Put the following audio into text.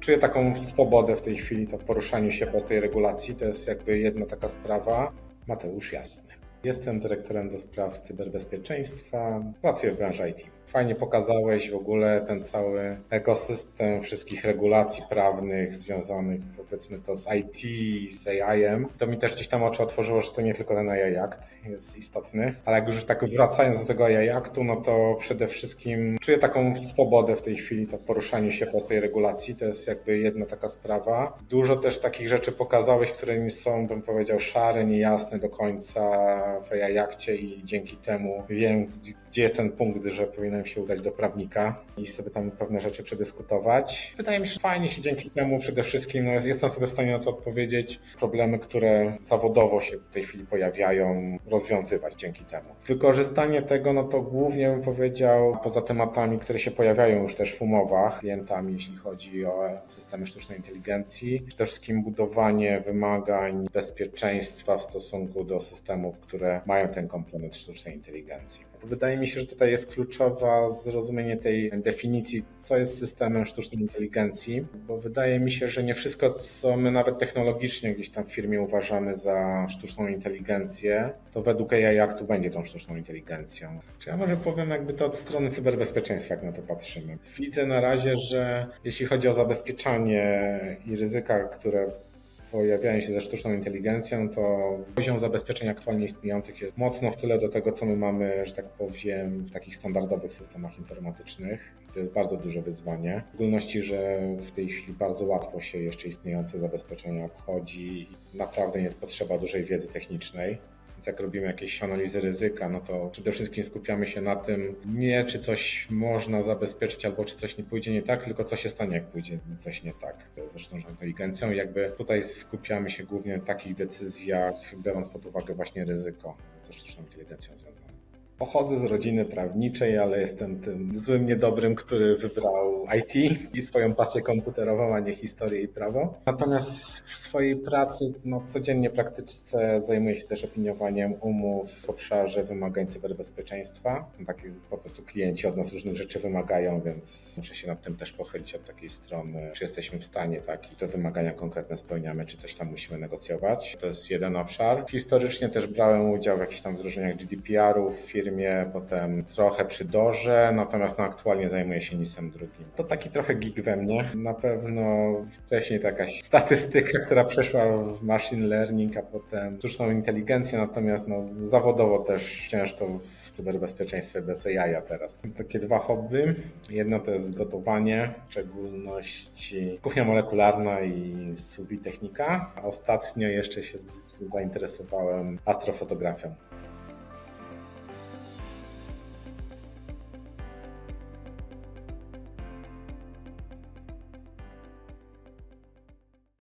Czuję taką swobodę w tej chwili, to poruszaniu się po tej regulacji. To jest jakby jedna taka sprawa. Mateusz Jasny. Jestem dyrektorem do spraw cyberbezpieczeństwa. Pracuję w branży IT. Fajnie pokazałeś w ogóle ten cały ekosystem wszystkich regulacji prawnych związanych powiedzmy to z IT, z AI-em. To mi też gdzieś tam oczy otworzyło, że to nie tylko ten AI Act jest istotny, ale jak już tak wracając do tego AI Actu, no to przede wszystkim czuję taką swobodę w tej chwili, to poruszaniu się po tej regulacji. To jest jakby jedna taka sprawa. Dużo też takich rzeczy pokazałeś, które nie są, bym powiedział, szare, niejasne do końca AI Actie i dzięki temu wiem, gdzie jest ten punkt, że powinienem się udać do prawnika i sobie tam pewne rzeczy przedyskutować. Wydaje mi się, że fajnie się dzięki temu przede wszystkim, no, jestem sobie w stanie na to odpowiedzieć, problemy, które zawodowo się w tej chwili pojawiają, rozwiązywać dzięki temu. Wykorzystanie tego, no to głównie bym powiedział, poza tematami, które się pojawiają już też w umowach klientami, jeśli chodzi o systemy sztucznej inteligencji, przede wszystkim budowanie wymagań bezpieczeństwa w stosunku do systemów, które mają ten komponent sztucznej inteligencji. Wydaje mi się, że tutaj jest kluczowa zrozumienie tej definicji, co jest systemem sztucznej inteligencji, bo wydaje mi się, że nie wszystko, co my nawet technologicznie gdzieś tam w firmie uważamy za sztuczną inteligencję, to według AI Actu będzie tą sztuczną inteligencją. Czy ja może powiem jakby to od strony cyberbezpieczeństwa, jak na to patrzymy. Widzę na razie, że jeśli chodzi o zabezpieczanie i ryzyka, które pojawiają się ze sztuczną inteligencją, to poziom zabezpieczeń aktualnie istniejących jest mocno w tyle do tego, co my mamy, że tak powiem, w takich standardowych systemach informatycznych. To jest bardzo duże wyzwanie. W szczególności, że w tej chwili bardzo łatwo się jeszcze istniejące zabezpieczenia obchodzi. Naprawdę nie potrzeba dużej wiedzy technicznej. Jak robimy jakieś analizy ryzyka, no to przede wszystkim skupiamy się na tym, nie czy coś można zabezpieczyć, albo czy coś nie pójdzie nie tak, tylko co się stanie, jak pójdzie coś nie tak ze sztuczną inteligencją. I jakby tutaj skupiamy się głównie na takich decyzjach, biorąc pod uwagę właśnie ryzyko ze sztuczną inteligencją związane. Pochodzę z rodziny prawniczej, ale jestem tym złym niedobrym, który wybrał IT i swoją pasję komputerową, a nie historię i prawo. Natomiast w swojej pracy no, codziennie praktycznie zajmuję się też opiniowaniem umów w obszarze wymagań cyberbezpieczeństwa. Takie po prostu klienci od nas różnych rzeczy wymagają, więc muszę się nad tym też pochylić od takiej strony, czy jesteśmy w stanie tak i te wymagania konkretne spełniamy, czy coś tam musimy negocjować. To jest jeden obszar. Historycznie też brałem udział w jakichś tam wdrożeniach GDPR-ów w firmie, potem trochę przy Dorze, natomiast no, aktualnie zajmuję się NIS-em drugim. To taki trochę gig we mnie. Na pewno wcześniej to jakaś statystyka, która przeszła w machine learning, a potem sztuczną inteligencję, natomiast no, zawodowo też ciężko w cyberbezpieczeństwie bez AI teraz. Takie dwa hobby. Jedno to jest gotowanie, w szczególności kuchnia molekularna i vide technika, ostatnio jeszcze się zainteresowałem astrofotografią.